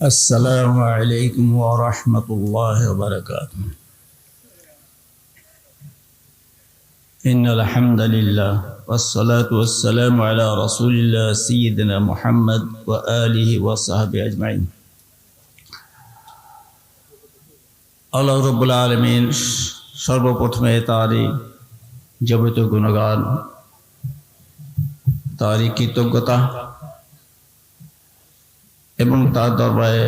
السلام عليكم ورحمة الله وبركاته إن الحمد لله والصلاة والسلام على رسول الله سيدنا محمد وآله وصحبه أجمعين আল্লাহ রব্বুল আলমিন সর্বপ্রথমে তারই জবিত গুণগান তারই কৃতজ্ঞতা এবং তার দরবারে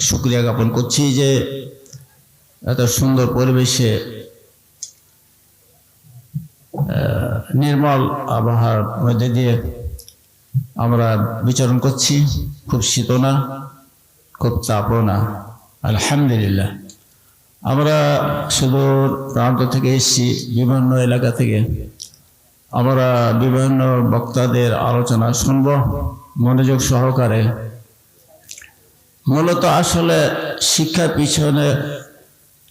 শুক্রিয়া জ্ঞাপন করছি যে এত সুন্দর পরিবেশে নির্মল আবহাওয়ার মধ্যে দিয়ে আমরা বিচরণ করছি। খুব শীত না খুব চাপও না আলহামদুলিল্লাহ। আমরা সুদূর প্রান্ত থেকে এসেছি, বিভিন্ন এলাকা থেকে। আমরা বিভিন্ন বক্তাদের আলোচনা শুনব, মনোযোগ সহকারে। মূলত আসলে শিক্ষার পিছনে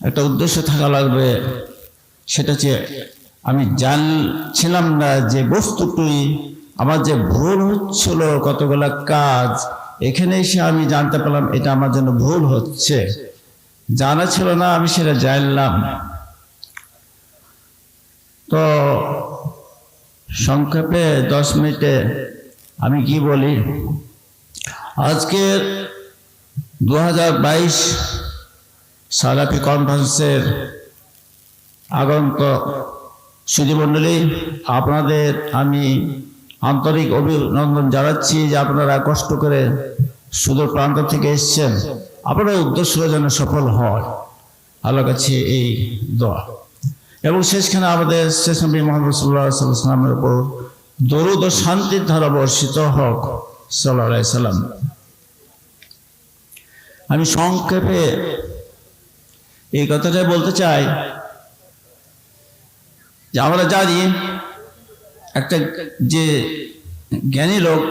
একটা উদ্দেশ্য থাকা লাগবে, সেটা হচ্ছে আমি জানছিলাম না যে বস্তুটি, আমার যে ভুল হচ্ছিল কতগুলো কাজ, এখানে এসে আমি জানতে পারলাম এটা আমার জন্য ভুল হচ্ছে। জানা ছিল না, আমি সেটা জানলাম। তো সংক্ষেপে দশ মিনিটে আমি কি বলি? আজকের দু হাজার বাইশ সালাফি কনফারেন্সের আগন্ত সুধীমণ্ডলী আপনাদের আমি আন্তরিক অভিনন্দন জানাচ্ছি যে আপনারা কষ্ট করে সুদূর প্রান্ত থেকে এসছেন। আপনার উদ্দেশ্য যেন সফল হয়। আল্লাহ কাছে এই দোয়া। এবং শেষখানে আমাদের শেষ নবী মোহাম্মদ সাল্লাহ সাল্লামের উপর দরুদ ও শান্তির ধারা বর্ষিত হোক সাল্লাহ সাল্লাম আমি সংক্ষেপে এই কথাটাই বলতে চাই যে আমরা জানি একটা যে জ্ঞানী লোক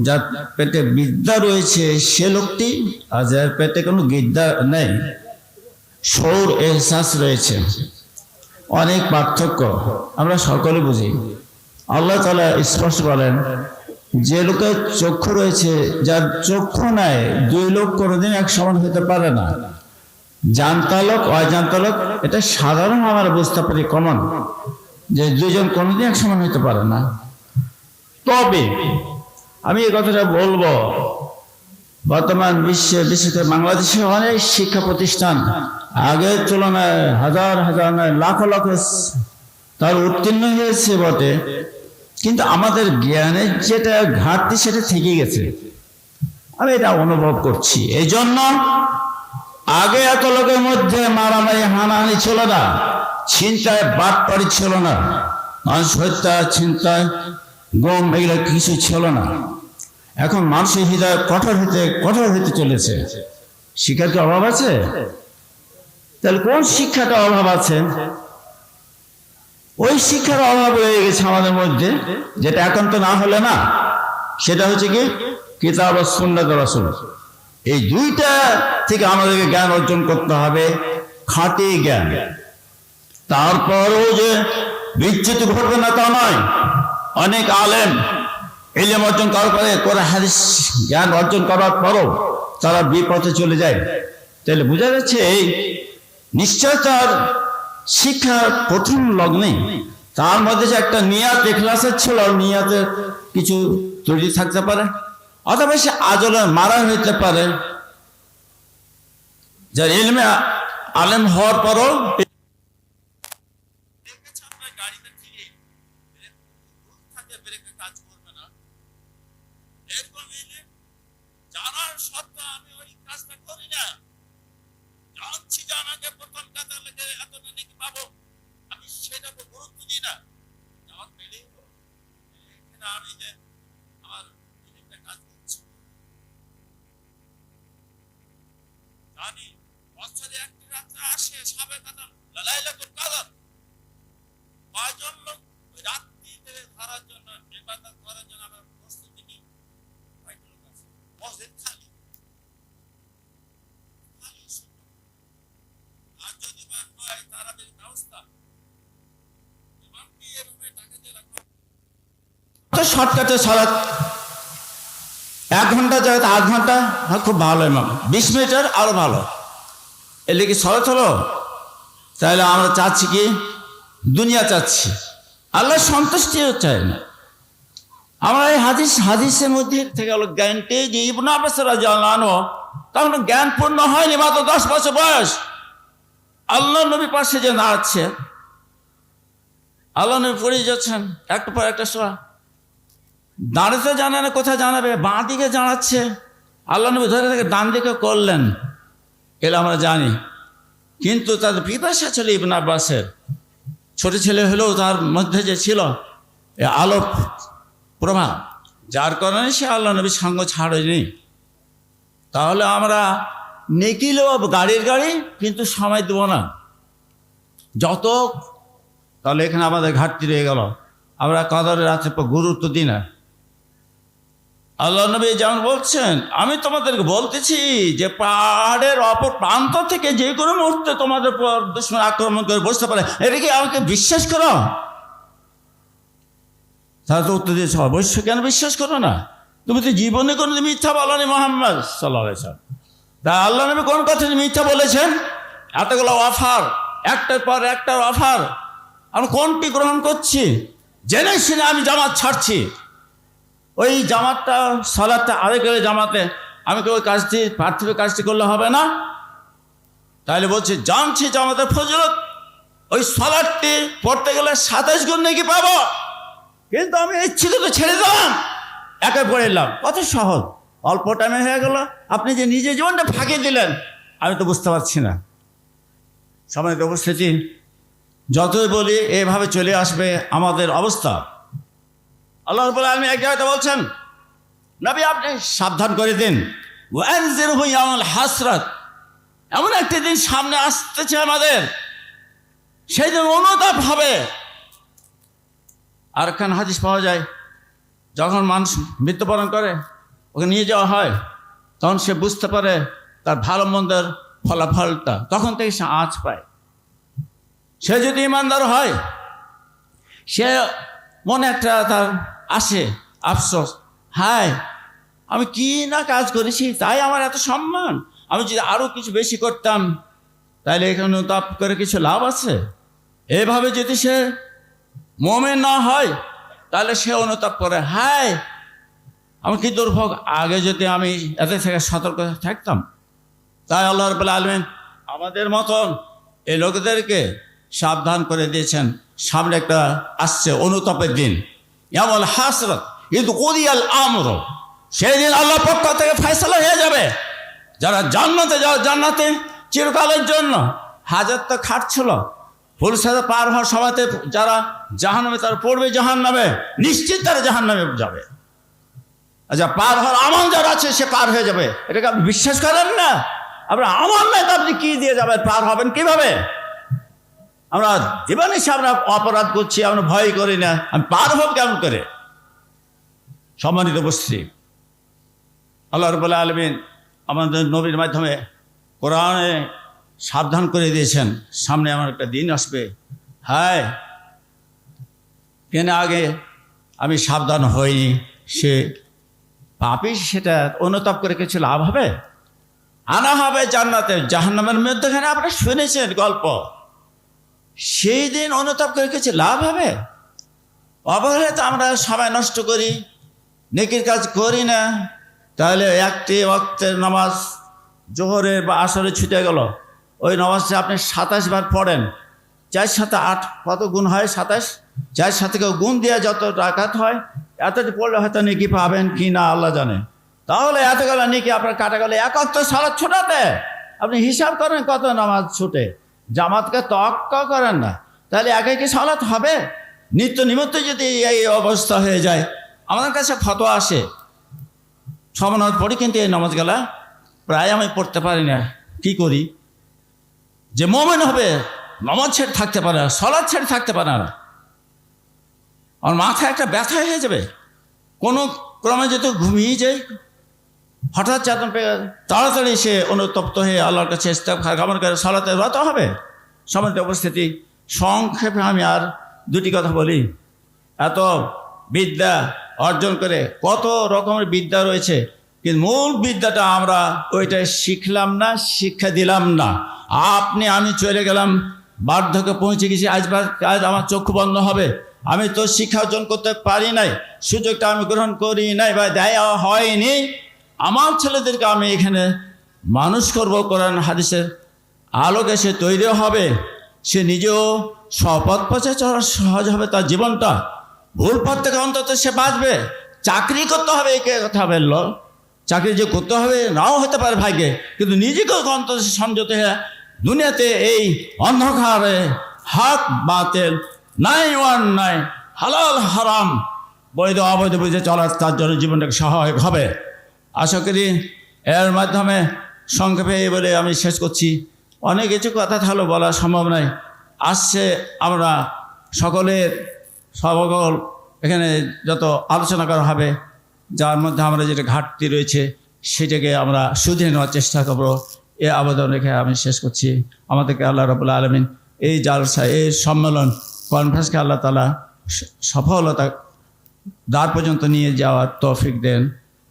যার পেটে বিদ্যা রয়েছে, সে লোকটি আর যার পেটে কোনো বিদ্যা নেই। সৌর এহসাস রয়েছে। অনেক পার্থক্য। আমরা সকলে বুঝি। আল্লাহ তালা স্পষ্ট বলেন যে লোকের চক্ষু রয়েছে, যার চক্ষু নাই, দুই লোক কোনোদিন এক সমান হতে পারে না। জানতালক, অজান্তালক, এটা সাধারণ আমরা বুঝতে পারি কমন যে দুজন কোনোদিন এক সমান হতে পারে না। তবে, আমি এই কথাটা বলব, বর্তমান বিশ্বে বিশেষ করে বাংলাদেশে অনেক শিক্ষা প্রতিষ্ঠান, আগের তুলনায় হাজার হাজার, নয়, লাখো লাখো তার উত্তীর্ণ হয়েছে বটে। কিন্তু আমাদের জ্ঞানের যেটা ঘাটতি সেটা থেকে গেছে। আমি এটা অনুভব করছি। এই জন্য আগে এত লোকের মধ্যে মারামারি, হানাহানি ছিল না ছিনতায় বাটপাড়ি ছিল না, মানুষ হত্যা ছিনতায় গম এগুলো কিছু ছিল না। এখন মানুষের হৃদয় কঠোর হতে কঠোর হতে চলেছে। শিক্ষার কি অভাব আছে? তাহলে কোন শিক্ষাটা অভাব আছে? ওই শিক্ষার অভাব রয়ে গেছে আমাদের মধ্যে, যেটা একান্ত না হলে না। সেটা হচ্ছে কি? কিতাব সুন্নাত রাসূল। এই দুইটা থেকে আমাদেরকে জ্ঞান অর্জন করতে হবে, খাঁটি জ্ঞান। তারপরও যে বিচ্যুতি ঘটবে না তা নয়। অনেক আলেম এলেম অর্জন করার পরে কোরআন, হাদিস জ্ঞান অর্জন করার পরও তারা বিপথে চলে যায়। তাহলে বোঝা যাচ্ছে এই নিশ্চয় তার শিক্ষার প্রথম লগ্নে। তার মধ্যে যে একটা নিয়াত এখলাসের ছিল নিয়াতের কিছু ত্রুটি থাকতে পারে। অথবা সে আজলে মারা হইতে পারে। যার এলমে আলেম হওয়ার পরও আমি জানছি যে প্রথম লেগে এত নাকি পাবো। আমি গুরুত্ব দিই না। আমার পেলেই। এখানে আমি যে আমার একটা কাজ করছি। জানি বছরে একটি রাত্রে আসে সাবে কাতার লাইলাতুল কাদার কয়জন লোক ওই রাত্রিতে ধরার জন্য ইবাদত করার জন্য আমার প্রস্তুতি নিই কয়টা লোক আছে মসজিদ খালি খালি শুধু। আর যদি বা হয় তারাবির ব্যবস্থা ইমামকে এভাবে টাকা দিয়ে রাখা তো শর্টকাটে সালাত এক ঘণ্টা জায়গাতে আধ ঘণ্টা? হ্যাঁ খুব ভালো ইমাম বিশ মিনিটের আরও ভালো। এলে কি সরত হলো তাহলে আমরা চাচ্ছি কি? দুনিয়া চাচ্ছি। আল্লাহ সন্তুষ্টিও চাই না। আমরা এই হাদিস, হাদিসের মধ্যে থেকে হলো জ্ঞানটি যে ইবনা আব্বাস রাদিয়াল্লাহু আনহু তখন জ্ঞান পূর্ণ হয়নি, মাত্র দশ বছর বয়স। আল্লাহ নবী পাশে যে দাঁড়াচ্ছে আল্লাহ নবী পড়ে যাচ্ছেন একটা পর একটা সোয়া দাঁড়াতে জানে না কোথায় জানাবে? বাঁ দিকে জানাচ্ছে। আল্লাহ নবী ধরে থেকে ডান দিকে করলেন। এগুলো আমরা জানি। কিন্তু তাদের পিতাশা ছিল ইবন আব্বাসের। ছোট ছেলে হলেও তার মধ্যে যে ছিল এ আলো প্রভাব, যার কারণে সে আল্লাহ নবী সঙ্গ ছাড়েনি। তাহলে আমরা নেকিলেও গাড়ির গাড়ি, কিন্তু সময় দেবো না। যত, তাহলে এখানে আমাদের ঘাটতি রয়ে গেল। আমরা কাদারের রাতের গুরুত্ব দিই না। আল্লাহ নবী যেমন বলছেন, আমি তোমাদেরকে বলতেছি যে পাহাড়ের অপর প্রান্ত থেকে যে কোনো মুহূর্তে তোমাদের উপর দুশ্মন আক্রমণ করে বসতে পারে। এটা কি আমাকে বিশ্বাস করো? তারা তো উত্তর দিয়েছে, অবশ্যই কেন বিশ্বাস করো না? তুমি তো জীবনে কোনো মিথ্যা বলো বলনি মোহাম্মদ সাল্লাহ তা আল্লাহ নবী কোন কথা মিথ্যা বলেছেন? এতগুলো অফার, একটার পর একটার অফার। আমি কোনটি গ্রহণ করছি? জেনে শুনে আমি জামাত ছাড়ছি। ওই জামাতটা সালাদটা আরেকের জামাতে আমি কি ওই কাজটি পার্থিব কাজটি করলে হবে না? তাহলে বলছি, জানছি জামাতের ফজলত, ওই সালাদটি পড়তে গেলে সাতাশ গুণ নাকি পাবো। কিন্তু আমি ইচ্ছিত তো ছেড়ে দিলাম। একে পড়ে এলাম কত সহজ। অল্প টাইমে হয়ে গেল। আপনি যে নিজে জীবনটা ফাঁকে দিলেন, আমি তো বুঝতে পারছি না। সময় উপস্থিতি, যতই বলি, এভাবে চলে আসবে আমাদের অবস্থা। আল্লাহ রব্বুল আলমী এক জায়গাতে বলছেন, নবী, আপনি সাবধান করে দিন। ওয়ানজির হুইয়াল হাসরাত। এমন একটি দিন সামনে আসতেছে আমাদের। সেই দিন অনুতাপ হবে। আর খান হাদিস পাওয়া যায়, যখন মানুষ মৃত্যুবরণ করে, ওকে নিয়ে যাওয়া হয়, তখন সে বুঝতে পারে তার ভালো মন্দের ফলাফলটা, তখন থেকে সে আঁচ পায়। সে যদি ইমানদার হয়, সে মনে একটা তার আসে, আফসোস। হায় আমি কি না কাজ করেছি? তাই আমার এত সম্মান। আমি যদি আরও কিছু বেশি করতাম তাহলে এখানে তাপ করে কিছু লাভ আছে। এভাবে যদি সে মোমে না হয় তাহলে সে অনুতাপ করে হায় আমি কি দুর্ভোগ? আগে যদি আমি এত থেকে সতর্ক থাকতাম, তাই আল্লাহ রবাহ আলমিন আমাদের মতন এই লোকদেরকে সাবধান করে দিয়েছেন। সামনে একটা আসছে অনুতাপের দিন। এমন হাসরত কিন্তু কদিয়াল আমর। সেই দিন আল্লাহ পক্ষ থেকে ফয়সলা হয়ে যাবে। যারা জান্নাতে যাও, জান্নাতে চিরকালের জন্য হাজার তো খাটছিল। ফুল পার হওয়ার সবাইতে যারা জাহান নামে তারা পড়বে জাহান নামে নিশ্চিত তারা জাহান নামে যাবে। আচ্ছা পার হওয়ার আমল যারা আছে, সে পার হয়ে যাবে। এটাকে আপনি বিশ্বাস করেন না? আপনার আমল নাই তো আপনি কি দিয়ে যাবেন? পার হবেন কীভাবে? আমরা জীবনে আমরা অপরাধ করছি, আমরা ভয় করি না। আমি পার হব কেমন করে? সম্মানিত উপস্থিতি। আল্লাহ রবুল্লাহ আলমিন আমাদের নবীর মাধ্যমে কোরআনে সাবধান করে দিয়েছেন। সামনে আমার একটা দিন আসবে। হায়, কেন আগে আমি সাবধান হইনি? সে পাপি, সেটা অনুতাপ করে কিছু লাভ হবে? আনা হবে জান্নাতে। জাহান্নামের মধ্যেখানে আপনারা শুনেছেন গল্প। সেই দিন অনুতাপ করে কিছু লাভ হবে? অবহেলাতে আমরা সময় নষ্ট করি, নেকির কাজ করি না। তাহলে একটি ওয়াক্তের নামাজ জোহরের বা আসরে ছুটে গেল। ওই নামাজটা আপনি সাতাশ বার পড়েন। চার সাথে আট কত গুণ হয় সাতাশ? চার সাথে কেউ গুণ দিয়ে যত টাকাত হয় এতটি পড়লে হয়তো নেকি পাবেন কি না আল্লাহ জানে। তাহলে এত গেল নেকি আপনার কাটা গেলে একাত্ত সালাদ ছোটাতে। আপনি হিসাব করেন কত নামাজ ছুটে। জামাতকে তক্কা করেন না। তাহলে একে কি সালাত হবে? নিত্য নিমিত্ত যদি এই অবস্থা হয়ে যায়, আমাদের কাছে ফতোয়া আসে। সমানত পড়ি কিন্তু এই নামাজ গেলা প্রায় আমি পড়তে পারি না। কি করি? যে মোমেন হবে, নমাজ ছেড়ে থাকতে পারে না সলাদ ছেড়ে থাকতে পারে না। আমার মাথায় একটা ব্যথা হয়ে যাবে। কোনো ক্রমে যদি ঘুমিয়ে যায় হঠাৎ চেতন পেয়ে তাড়াতাড়ি সে অনুতপ্ত হয়ে আল্লাহর কাছে খাবার করে, সলাতে রত হবে। সমাজ উপস্থিতি সংক্ষেপে আমি আর দুটি কথা বলি। এত বিদ্যা অর্জন করে কত রকমের বিদ্যা রয়েছে, কিন্তু মূল বিদ্যাটা আমরা ওইটা শিখলাম না, শিক্ষা দিলাম না। আপনি, আমি চলে গেলাম, বার্ধক্যে পৌঁছে গেছি, আজ আজ আমার চক্ষু বন্ধ হবে। আমি তো শিক্ষা অর্জন করতে পারি নাই, সুযোগটা আমি গ্রহণ করি নাই, বা দেয়া হয়নি। আমার ছেলেদেরকে আমি এখানে মানুষ করব কোরআন হাদিসের আলোকে সে তৈরি হবে। সে নিজেও সপথ পথে চলা সহজ হবে, তার জীবনটা। ভুল পথ থেকে অন্তত সে বাঁচবে। চাকরি করতে হবে, একে কথা বলল চাকরি যে করতে হবে, নাও হতে পারে ভাগ্যে। কিন্তু নিজেকেও অন্তত সংযত হয়ে, দুনিয়াতে এই অন্ধকারে হক বাতেল, নাই ওয়ান নাই, হালাল হারাম, বৈধ অবৈধ বুঝে চলার তার জন্য জীবনটাকে সহায়ক হবে। আশা করি এর মাধ্যমে সংক্ষেপে এই বলে আমি শেষ করছি। অনেক কিছু কথা থাকলেও বলা সম্ভব নয়। আসছে আমরা সকলের সকল এখানে যত আলোচনা করা হবে, যার মধ্যে আমরা যেটা ঘাটতি রয়েছে, সেটাকে আমরা শুধরে নেওয়ার চেষ্টা করব। এ আবেদন রেখে আমি শেষ করছি। আমাদেরকে আল্লাহ রবুল্লা আলমিন এই জালসা, এই সম্মেলন কনফারেন্সকে আল্লাহ তালা সফলতা দ্বার পর্যন্ত নিয়ে যাওয়ার তৌফিক দেন।